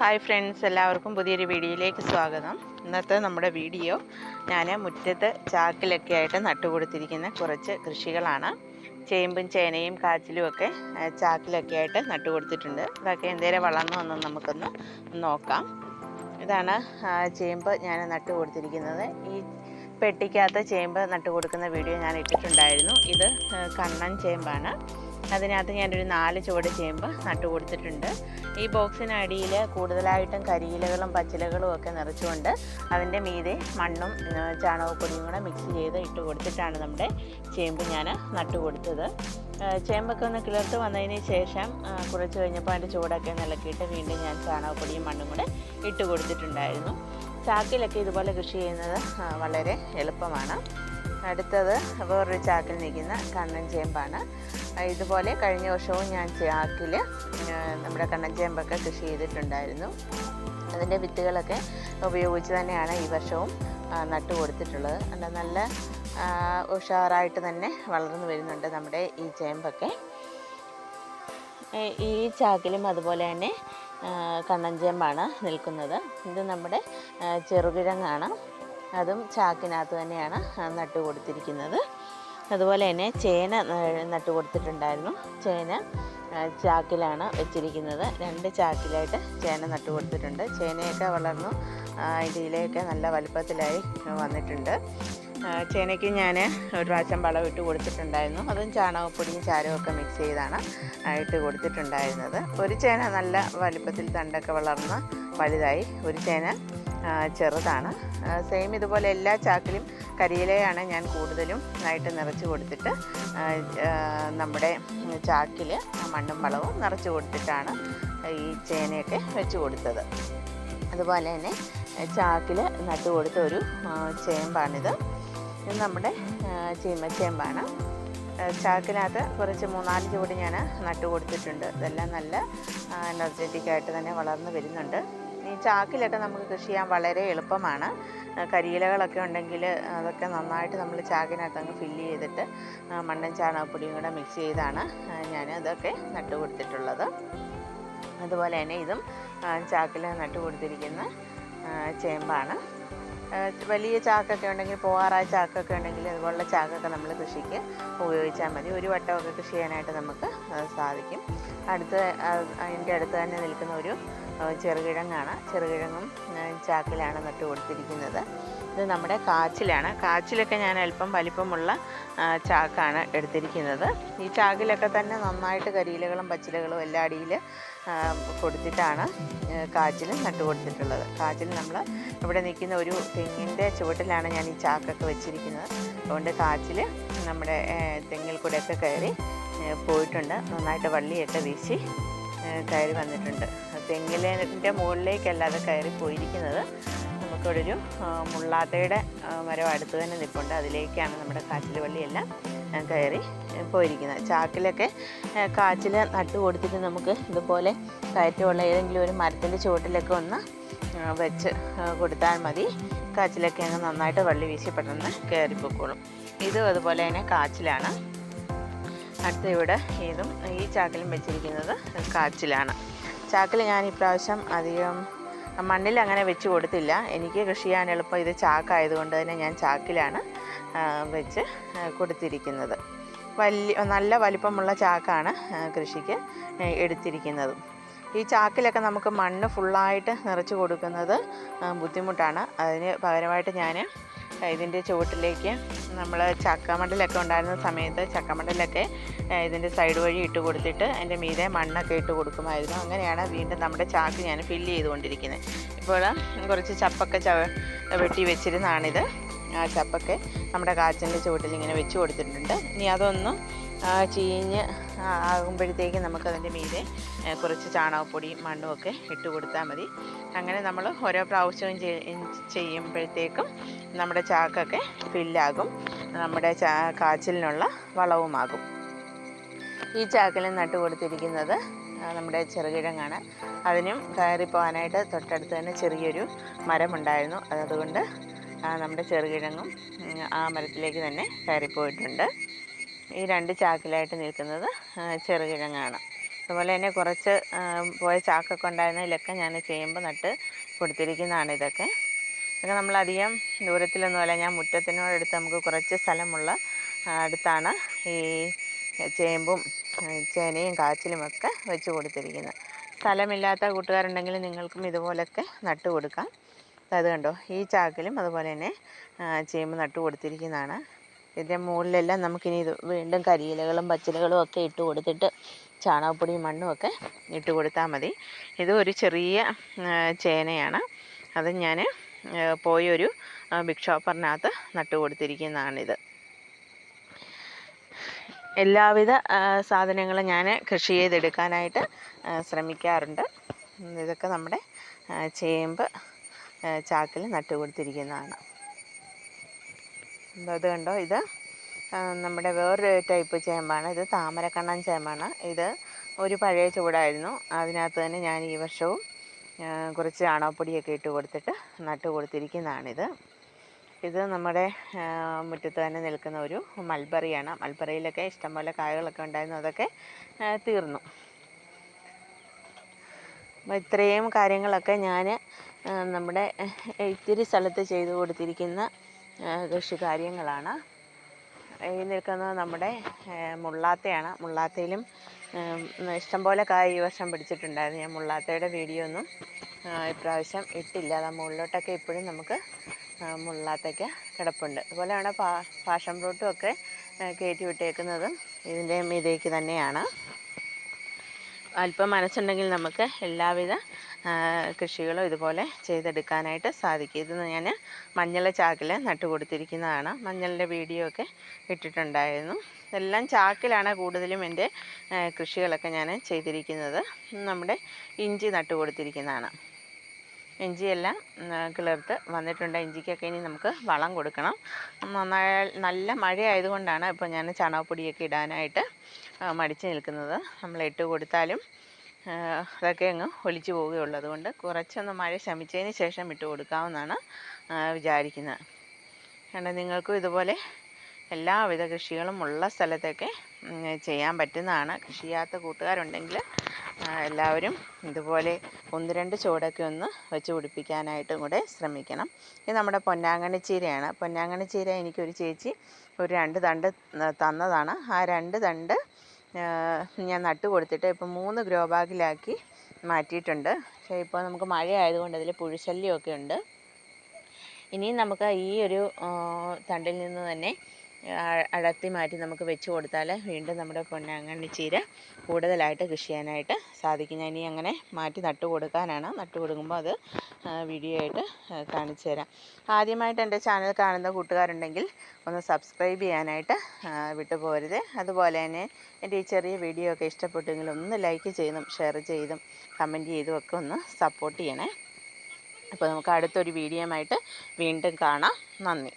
Hi friends എല്ലാവർക്കും പുതിയൊരു വീഡിയോയിലേക്ക് സ്വാഗതം. ഇന്നത്തെ നമ്മുടെ വീഡിയോ ഞാൻ മുറ്റത്ത് ചാക്കിലൊക്കെ ആയിട്ട് നട്ടുകൊടുത്തിരിക്കുന്ന കുറച്ച് കൃഷികളാണ്. ചേമ്പും ചേനയും കാച്ചിലും ഒക്കെ ചാക്കിലൊക്കെ ആയിട്ട് നട്ടുകൊടുത്തിട്ടുണ്ട്. ഇതൊക്കെ എന്തേലും വളർന്നു എന്ന് നമുക്കൊന്ന് നോക്കാം. ഇതാണ് ചേമ്പ് ഞാൻ നട്ടു കൊടുത്തിരിക്കുന്നത് ഈ പെട്ടിക്കകത്ത് ചേമ്പ് നട്ടു കൊടുക്കുന്ന വീഡിയോ ഞാൻ ഇട്ടിട്ടുണ്ടായിരുന്നു. ഇത് കണ്ണൻ ചേമ്പാണ്. അതിനകത്ത് ഞാനൊരു നാല് ചുവട് ചേമ്പ് നട്ടു കൊടുത്തിട്ടുണ്ട്. ഈ ബോക്സിനടിയിൽ കൂടുതലായിട്ടും കരിയിലകളും പച്ചിലകളും ഒക്കെ നിറച്ചുകൊണ്ട് അതിന്റെ മീതെ മണ്ണും ചാണകപ്പൊടിയും കൂടെ മിക്സ് ചെയ്ത് ഇട്ട് കൊടുത്തിട്ടാണ് നമ്മുടെ ചേമ്പ് ഞാൻ നട്ടു കൊടുത്തത്. ചേമ്പൊക്കെ ഒന്ന് കിളിർത്ത് വന്നതിന് ശേഷം കുറച്ച് കഴിഞ്ഞപ്പോൾ അതിന്റെ ചൂടൊക്കെ നിലക്കിയിട്ട് വീണ്ടും ഞാൻ ചാണകപ്പൊടിയും മണ്ണും കൂടെ ഇട്ട് കൊടുത്തിട്ടുണ്ടായിരുന്നു. ചാക്കിലൊക്കെ ഇതുപോലെ കൃഷി ചെയ്യുന്നത് വളരെ എളുപ്പമാണ്. അടുത്തത് വേറൊരു ചാക്കിൽ നിൽക്കുന്ന കണ്ണൻ ചേമ്പാണ്. ഇതുപോലെ കഴിഞ്ഞ വർഷവും ഞാൻ ചാക്കിൽ നമ്മുടെ കണ്ണൻ ചേമ്പൊക്കെ കൃഷി ചെയ്തിട്ടുണ്ടായിരുന്നു. അതിന്റെ വിത്തുകളൊക്കെ ഉപയോഗിച്ച് തന്നെയാണ് ഈ വർഷവും നട്ടു കൊടുത്തിട്ടുള്ളത് അല്ല നല്ല ഉഷാറായിട്ട് തന്നെ വളർന്നു വരുന്നുണ്ട് നമ്മുടെ ഈ ചേമ്പൊക്കെ. ഈ ചാക്കിലും അതുപോലെ തന്നെ കണ്ണൻ ചേമ്പാണ് നിൽക്കുന്നത്. ഇത് നമ്മുടെ ചെറുകിഴങ്ങാണ്. അതും ചാക്കിനകത്ത് തന്നെയാണ് നട്ട് കൊടുത്തിരിക്കുന്നത് അതുപോലെ തന്നെ ചേന നട്ട് കൊടുത്തിട്ടുണ്ടായിരുന്നു ചേന ചാക്കിലാണ് വെച്ചിരിക്കുന്നത്. രണ്ട് ചാക്കിലായിട്ട് ചേന നട്ടു കൊടുത്തിട്ടുണ്ട് ചേനയൊക്കെ വളർന്നു ആ, നല്ല വലുപ്പത്തിലായി വന്നിട്ടുണ്ട്. ചേനയ്ക്ക് ഞാൻ ഒരു പ്രാവശ്യം ഇട്ട് കൊടുത്തിട്ടുണ്ടായിരുന്നു. അതും ചാണകപ്പൊടിയും ചാരവും ഒക്കെ മിക്സ് ചെയ്താണ് ഇട്ട് കൊടുത്തിട്ടുണ്ടായിരുന്നത്. ഒരു ചേന നല്ല വലുപ്പത്തിൽ തണ്ടൊക്കെ വളർന്ന് വലുതായി. ഒരു ചേന ചെറുതാണ്. സെയിം ഇതുപോലെ എല്ലാ ചാക്കിലും കരിയിലയാണ് ഞാൻ കൂടുതലും ആയിട്ട് നിറച്ച് കൊടുത്തിട്ട് നമ്മുടെ ചാക്കിൽ മണ്ണും വളവും നിറച്ച് കൊടുത്തിട്ടാണ് ഈ ചേനയൊക്കെ വെച്ച് കൊടുത്തത്. അതുപോലെ തന്നെ ചാക്കിൽ നട്ടു കൊടുത്ത ഒരു ചേമ്പാണിത്. ഇത് നമ്മുടെ ചീമച്ചേമ്പാണ്. ചാക്കിനകത്ത് കുറച്ച് മൂന്നാൽ ചുവട് ഞാൻ നട്ടു കൊടുത്തിട്ടുണ്ട്. ഇതെല്ലാം നല്ല എനർജറ്റിക്കായിട്ട് തന്നെ വളർന്നു വരുന്നുണ്ട്. ഈ ചാക്കിലൊക്കെ നമുക്ക് കൃഷി ചെയ്യാൻ വളരെ എളുപ്പമാണ്. കരിയിലകളൊക്കെ ഉണ്ടെങ്കിൽ അതൊക്കെ നന്നായിട്ട് നമ്മൾ ചാക്കിനകത്ത് അങ്ങ് ഫില്ല് ചെയ്തിട്ട് മണ്ണൻ മണ്ണും ചാണകപ്പൊടിയും കൂടെ മിക്സ് ചെയ്താണ് ഞാൻ അതൊക്കെ നട്ടു കൊടുത്തിട്ടുള്ളത്. അതുപോലെ തന്നെ ഇതും ചാക്കിൽ നട്ടു കൊടുത്തിരിക്കുന്ന ചേമ്പാണ്. വലിയ ചാക്കൊക്കെ ഉണ്ടെങ്കിൽ പോവാറായ ചാക്കൊക്കെ ഉണ്ടെങ്കിൽ അതുപോലുള്ള ചാക്കൊക്കെ നമ്മൾ കൃഷിക്ക് ഉപയോഗിച്ചാൽ മതി. ഒരു വട്ടമൊക്കെ കൃഷി ചെയ്യാനായിട്ട് നമുക്ക് സാധിക്കും. അടുത്ത് അതിന്റെ അടുത്ത് തന്നെ നിൽക്കുന്ന ഒരു ചെറുകിഴങ്ങാണ്. ചെറുകിഴങ്ങും ചാക്കിലാണ് നട്ടു കൊടുത്തിരിക്കുന്നത്. ഇത് നമ്മുടെ കാച്ചിലാണ്. കാച്ചിലൊക്കെ ഞാൻ അല്പം വലിപ്പമുള്ള ചാക്കാണ് എടുത്തിരിക്കുന്നത്. ഈ ചാക്കിലൊക്കെ തന്നെ നന്നായിട്ട് കരിയിലകളും പച്ചിലകളും എല്ലാ അടിയിൽ കൊടുത്തിട്ടാണ് കാച്ചിൽ നട്ടു കൊടുത്തിട്ടുള്ളത്. കാച്ചിൽ നമ്മൾ ഇവിടെ നിൽക്കുന്ന ഒരു തെങ്ങിന്റെ ചുവട്ടിലാണ് ഞാൻ ഈ ചാക്കൊക്കെ വെച്ചിരിക്കുന്നത്. അതുകൊണ്ട് കാച്ചിൽ നമ്മുടെ തെങ്ങിൽ കൂടെയൊക്കെ കയറി പോയിട്ടുണ്ട്. നന്നായിട്ട് വള്ളിയൊക്കെ വീശി കയറി വന്നിട്ടുണ്ട്. തെങ്ങിലിന്റെ മുകളിലേക്കല്ല അത് കയറി പോയിരിക്കുന്നത് നമുക്കിവിടെ ഒരു മുള്ളാത്തയുടെ മരം അടുത്ത് തന്നെ നിൽപ്പുണ്ട് അതിലേക്കാണ് നമ്മുടെ കാച്ചിൽ വള്ളിയെല്ലാം കയറി പോയിരിക്കുന്നത്. ചാക്കിലൊക്കെ കാച്ചിൽ നട്ട് കൊടുത്തിട്ട് നമുക്ക് ഇതുപോലെ കയറ്റമുള്ള ഏതെങ്കിലും ഒരു മരത്തിന്റെ ചുവട്ടിലൊക്കെ ഒന്ന് വെച്ച് കൊടുത്താൽ മതി. കാച്ചിലൊക്കെ അങ്ങ് നന്നായിട്ട് വള്ളി വീശി പെട്ടെന്ന് കയറിപ്പോക്കോളും. ഇതും അതുപോലെ തന്നെ കാച്ചിലാണ്. അടുത്ത ഇവിടെ ഇതും ഈ ചാക്കിലും വെച്ചിരിക്കുന്നത് കാച്ചിലാണ്. ചാക്കിൽ ഞാൻ ഇപ്രാവശ്യം അധികം മണ്ണിൽ അങ്ങനെ വെച്ച് കൊടുത്തില്ല. എനിക്ക് കൃഷി ചെയ്യാൻ എളുപ്പം ഇത് ചാക്കായതുകൊണ്ട് തന്നെ ഞാൻ ചാക്കിലാണ് വെച്ച് കൊടുത്തിരിക്കുന്നത്. വലിയ നല്ല വലിപ്പമുള്ള ചാക്കാണ് കൃഷിക്ക് എടുത്തിരിക്കുന്നത്. ഈ ചാക്കിലൊക്കെ നമുക്ക് മണ്ണ് ഫുള്ളായിട്ട് നിറച്ച് കൊടുക്കുന്നത് ബുദ്ധിമുട്ടാണ്. അതിന് പകരമായിട്ട് ഞാൻ ഇതിന്റെ ചുവട്ടിലേക്ക് നമ്മൾ ചക്കമണ്ടലൊക്കെ ഉണ്ടായിരുന്ന സമയത്ത് ചക്കമണ്ടലൊക്കെ ആ, ഇതിന്റെ സൈഡ് വഴി ഇട്ട് കൊടുത്തിട്ട് അതിന്റെ മീതെ മണ്ണൊക്കെ ഇട്ട് കൊടുക്കുമായിരുന്നു. അങ്ങനെയാണ് വീണ്ടും നമ്മുടെ ചാക്ക് ഞാൻ ഫില്ല് ചെയ്തുകൊണ്ടിരിക്കുന്നത് ഇപ്പോൾ കുറച്ച് ചപ്പൊക്കെ ചവ വെട്ടി വെച്ചിരുന്നാണിത് ആ ചപ്പൊക്കെ നമ്മുടെ കാച്ചിന്റെ ചുവട്ടിൽ ഇങ്ങനെ വെച്ച് കൊടുത്തിട്ടുണ്ട്. ഇനി അതൊന്ന് ചീഞ്ഞ് ആകുമ്പോഴത്തേക്ക് നമുക്കതിന്റെ മീതെ കുറച്ച് ചാണകപ്പൊടിയും മണ്ണും ഒക്കെ ഇട്ട് കൊടുത്താൽ മതി. അങ്ങനെ നമ്മൾ ഓരോ പ്രാവശ്യവും ചെയ്- ചെയ്യുമ്പോഴത്തേക്കും നമ്മുടെ ചാക്കൊക്കെ ഫില്ലാകും. നമ്മുടെ ചാ കാച്ചിലിനുള്ള വളവുമാകും. ഈ ചാക്കിൽ നട്ടു കൊടുത്തിരിക്കുന്നത് നമ്മുടെ ചെറുകിഴങ്ങാണ്. അതിനും കയറി പോകാനായിട്ട് തൊട്ടടുത്ത് തന്നെ ചെറിയൊരു മരമുണ്ടായിരുന്നു. അതുകൊണ്ട് നമ്മുടെ ചെറുകിഴങ്ങും ആ മരത്തിലേക്ക് തന്നെ കയറിപ്പോയിട്ടുണ്ട്. ഈ രണ്ട് ചാക്കിലായിട്ട് നിൽക്കുന്നത് ചെറുകിഴങ്ങാണ്. അതുപോലെ തന്നെ കുറച്ച് പോയ ചാക്കൊക്കെ ഉണ്ടായിരുന്നതിലൊക്കെ ഞാൻ ചേമ്പ് നട്ട് കൊടുത്തിരിക്കുന്നതാണ് ഇതൊക്കെ. ഇതൊക്കെ നമ്മളധികം ദൂരത്തിലൊന്നുമല്ല ഞാൻ മുറ്റത്തിനോടടുത്ത് നമുക്ക് കുറച്ച് സ്ഥലമുള്ള അടുത്താണ് ഈ ചേമ്പും ചേനയും കാച്ചിലും ഒക്കെ വെച്ച് കൊടുത്തിരിക്കുന്നത്. സ്ഥലമില്ലാത്ത കൂട്ടുകാരുണ്ടെങ്കിൽ നിങ്ങൾക്കും ഇതുപോലൊക്കെ നട്ട് കൊടുക്കാം. അത് കണ്ടോ ഈ ചാക്കിലും അതുപോലെ തന്നെ ചേമ്പ് നട്ട് കൊടുത്തിരിക്കുന്നതാണ്. ഇതിന്റെ മുകളിലെല്ലാം നമുക്കിനി ഇത് വീണ്ടും കരിയിലകളും പച്ചിലകളും ഒക്കെ ഇട്ട് കൊടുത്തിട്ട് ചാണകപ്പൊടിയും മണ്ണും ഒക്കെ ഇട്ട് കൊടുത്താൽ മതി. ഇത് ഒരു ചെറിയ ചേനയാണ്. അത് ഞാൻ പോയൊരു ബിഗ് ഷോപ്പറിനകത്ത് നട്ട് കൊടുത്തിരിക്കുന്നതാണിത്. എല്ലാവിധ സാധനങ്ങളും ഞാൻ കൃഷി ചെയ്തെടുക്കാനായിട്ട് ശ്രമിക്കാറുണ്ട്. ഇതൊക്കെ നമ്മുടെ ചേമ്പ് ചാക്കിൽ നട്ട് കൊടുത്തിരിക്കുന്നതാണ്. ഇത് കണ്ടോ? ഇത് നമ്മുടെ വേറൊരു ടൈപ്പ് ചേമ്പാണ്. ഇത് താമരക്കണ്ണൻ ചേമ്പാണ്. ഇത് ഒരു പഴയ ചൂടായിരുന്നു. അതിനകത്ത് തന്നെ ഞാൻ ഈ വർഷവും കുറച്ച് ചാണകപ്പൊടിയൊക്കെ ഇട്ട് കൊടുത്തിട്ട് നട്ട് കൊടുത്തിരിക്കുന്നതാണിത്. ഇത് നമ്മുടെ മുറ്റത്ത് തന്നെ നിൽക്കുന്ന ഒരു മൽബറിയാണ്. മൽബറിയിലൊക്കെ ഇഷ്ടംപോലെ കായകളൊക്കെ ഉണ്ടായിരുന്നു. അതൊക്കെ തീർന്നു. ഇത്രയും കാര്യങ്ങളൊക്കെ ഞാൻ നമ്മുടെ ഇത്തിരി സ്ഥലത്ത് ചെയ്തു കൊടുത്തിരിക്കുന്ന ആ, കൃഷി കാര്യങ്ങളാണ്. ഈ നിൽക്കുന്നത് നമ്മുടെ മുള്ളാത്തയാണ്. മുള്ളാത്തയിലും ഇഷ്ടംപോലെ കായ് ഈ വർഷം പിടിച്ചിട്ടുണ്ടായിരുന്നു. ഞാൻ മുള്ളാത്തയുടെ വീഡിയോ ഒന്നും ഇപ്രാവശ്യം ഇട്ടില്ല. അത് മുകളിലോട്ടൊക്കെ ഇപ്പോഴും നമുക്ക് മുള്ളാത്തയ്ക്ക് കിടപ്പുണ്ട്. അതുപോലെയാണ് പാ പാഷൻ ഫ്രൂട്ടും ഒക്കെ കയറ്റി വിട്ടേക്കുന്നതും ഇതിന്റെ മീതേക്ക് തന്നെയാണ്. അല്പം മനസ്സുണ്ടെങ്കിൽ നമുക്ക് എല്ലാവിധ കൃഷികളും ഇതുപോലെ ചെയ്തെടുക്കാനായിട്ട് സാധിക്കും ഇത് ഞാൻ മഞ്ഞൾ ചാക്കിൽ നട്ടു കൊടുത്തിരിക്കുന്നതാണ് മഞ്ഞളിന്റെ വീഡിയോ ഒക്കെ ഇട്ടിട്ടുണ്ടായിരുന്നു. എല്ലാം ചാക്കിലാണ് കൂടുതലും എന്റെ കൃഷികളൊക്കെ ഞാൻ ചെയ്തിരിക്കുന്നത്. നമ്മുടെ ഇഞ്ചി നട്ടു കൊടുത്തിരിക്കുന്നതാണ് ഇഞ്ചിയെല്ലാം കിളിർത്ത് വന്നിട്ടുണ്ട്. ഇഞ്ചിക്കൊക്കെ ഇനി നമുക്ക് വളം കൊടുക്കണം. നന്നായ നല്ല മഴയായതുകൊണ്ടാണ് ഇപ്പോൾ ഞാൻ ചാണകപ്പൊടിയൊക്കെ ഇടാനായിട്ട് മടിച്ച് നിൽക്കുന്നത്. നമ്മൾ ഇട്ട് കൊടുത്താലും അതൊക്കെ അങ്ങ് ഒലിച്ചു പോവുകയുള്ളൂ. അതുകൊണ്ട് കുറച്ചൊന്ന് മഴ ശമിച്ചതിന് ശേഷം ഇട്ട് കൊടുക്കാമെന്നാണ് വിചാരിക്കുന്നത് കാരണം നിങ്ങൾക്കും ഇതുപോലെ എല്ലാവിധ കൃഷികളും ഉള്ള സ്ഥലത്തൊക്കെ ചെയ്യാൻ പറ്റുന്നതാണ്. കൃഷി ചെയ്യാത്ത കൂട്ടുകാരുണ്ടെങ്കിൽ എല്ലാവരും ഇതുപോലെ ഒന്ന് രണ്ട് ചുവടൊക്കെ ഒന്ന് വെച്ച് പിടിപ്പിക്കാനായിട്ടും കൂടെ ശ്രമിക്കണം. ഇത് നമ്മുടെ പൊന്നാങ്കണ്ണി ചീരയാണ്. പൊന്നാങ്കണ്ണി ചീര എനിക്കൊരു ചേച്ചി ഒരു രണ്ട് തണ്ട് തന്നതാണ്. ആ രണ്ട് തണ്ട് ഞാൻ നട്ട് കൊടുത്തിട്ട് ഇപ്പം മൂന്ന് ഗ്രോ ബാഗിലാക്കി മാറ്റിയിട്ടുണ്ട്. പക്ഷേ ഇപ്പോൾ നമുക്ക് മഴയായതുകൊണ്ട് അതിൽ പുഴുശല്യമൊക്കെ ഉണ്ട്. ഇനിയും നമുക്ക് ഈ ഒരു തണ്ടിൽ നിന്ന് തന്നെ അടർത്തി മാറ്റി നമുക്ക് വെച്ച് കൊടുത്താൽ വീണ്ടും നമ്മുടെ പൊന്നാങ്കണ്ണി ചീര കൂടുതലായിട്ട് കൃഷി ചെയ്യാനായിട്ട് സാധിക്കും ഞാൻ ഇനി അങ്ങനെ മാറ്റി നട്ടു കൊടുക്കാനാണ്. നട്ടു കൊടുക്കുമ്പോൾ അത് വീഡിയോ ആയിട്ട് കാണിച്ചു തരാം. ആദ്യമായിട്ട് എന്റെ ചാനൽ കാണുന്ന കൂട്ടുകാരുണ്ടെങ്കിൽ ഒന്ന് സബ്സ്ക്രൈബ് ചെയ്യാനായിട്ട് വിട്ടുപോരുത്. അതുപോലെ തന്നെ എന്റെ ഈ ചെറിയ വീഡിയോ ഒക്കെ ഇഷ്ടപ്പെട്ടെങ്കിൽ ഒന്ന് ലൈക്ക് ചെയ്തും ഷെയർ ചെയ്തും കമന്റ് ചെയ്തും ഒക്കെ ഒന്ന് സപ്പോർട്ട് ചെയ്യണേ. അപ്പോൾ നമുക്ക് അടുത്തൊരു ആയിട്ട് വീണ്ടും കാണാം. നന്ദി.